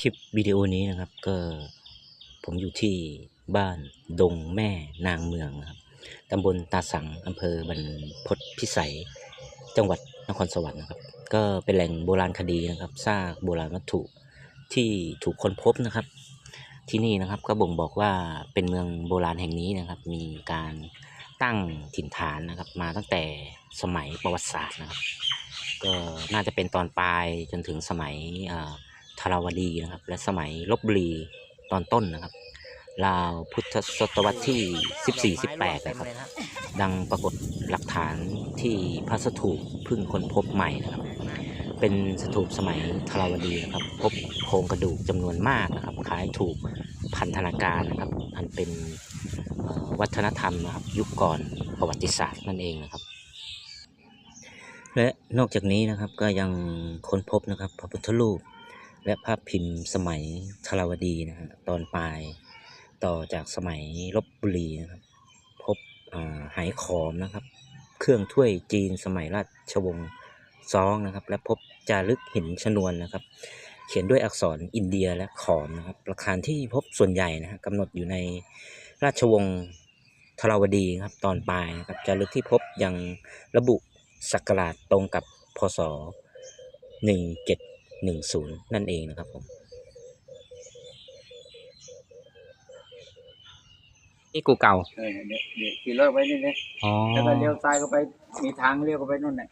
คลิปวิดีโอนี้นะครับก็ผมอยู่ที่บ้านดงแม่นางเมืองนะครับตำบลตาสังอำเภอบรรพตพิสัย จังหวัดนครสวรรค์นะครับ ก็เป็นแหล่งโบราณคดีนะครับซากโบราณวัตถุที่ถูกค้นพบนะครับ ที่นี่นะครับก็บ่งบอกว่าเป็นเมืองโบราณแห่งนี้นะครับ มีการตั้งถิ่นฐานนะครับ มาตั้งแต่สมัยประวัติศาสตร์นะครับ ก็น่าจะเป็นตอนปลายจนถึงสมัยอ่า ธาราวดีนะครับ และสมัยลบบุรีตอนต้นนะครับราวพุทธศตวรรษที่ 14-18นะครับ ดังปรากฏหลักฐานที่พระสถูปเพึ่งค้นพบใหม่นะครับ เป็นสถูปสมัยธาราวดีนะครับ พบโครงกระดูกจำนวนมากนะครับ คล้ายถูกพันธนาการนะครับ อันเป็นวัฒนธรรมนะครับ ยุคก่อนประวัติศาสตร์นั่นเองนะครับ และนอกจากนี้นะครับก็ยังค้นพบนะครับพระพุทธรูป และภาพพิมพ์สมัยธราวดีนะฮะตอนปลายต่อจากสมัยลบบุรีนะครับพบอ่าไหขอมนะครับ เครื่องถ้วยจีนสมัยราชวงศ์ซองนะครับ และพบจารึกหินชนวนนะครับ เขียนด้วยอักษรอินเดียและขอมนะครับหลักฐานที่พบส่วนใหญ่นะฮะกำหนดอยู่ในราชวงศ์ธราวดีครับตอนปลายนะครับจารึกที่พบยังระบุศักราชตรงกับพศ 1710 นั่นเองนะครับผมนี่กูเก่าเออเดี๋ยวเดี๋ยวขี่รถไปนี่เลยอ๋อแล้วก็เลี้ยวซ้ายก็ไป มีทางเลี้ยวก็ไปนู่นน่ะ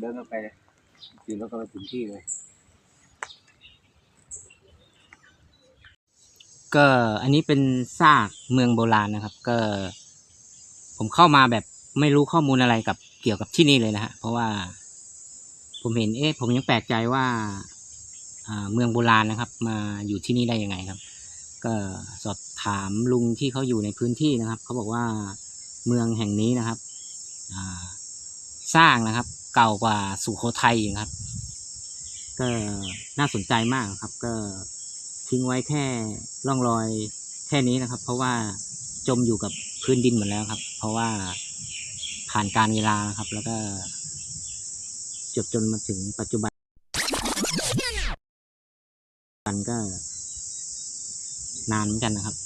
เดินก็ไปเลยขี่รถก็ไปถึงที่เลย ก็อันนี้เป็นซากเมืองโบราณนะครับ ก็ ผมเข้ามาแบบไม่รู้ข้อมูลอะไรกับเกี่ยวกับที่นี่เลยนะฮะ เพราะว่า ผมเห็นเอ๊ะผมยังแปลกใจว่าอ่า เมืองโบราณนะครับ มาอยู่ที่นี่ได้ยังไงครับ ก็สอบถามลุงที่เขาอยู่ในพื้นที่นะครับ เขาบอกว่าเมืองแห่งนี้นะครับสร้างนะครับ เก่ากว่าสุโขทัยอีกครับ ก็น่าสนใจมากครับ ก็ทิ้งไว้แค่ร่องรอยแค่นี้นะครับ เพราะว่าจมอยู่กับพื้นดินหมดแล้วครับ เพราะว่าผ่านการเวลานะครับ แล้วก็จบจนมาถึงปัจจุบันันก็ นานเหมือนกันนะครับ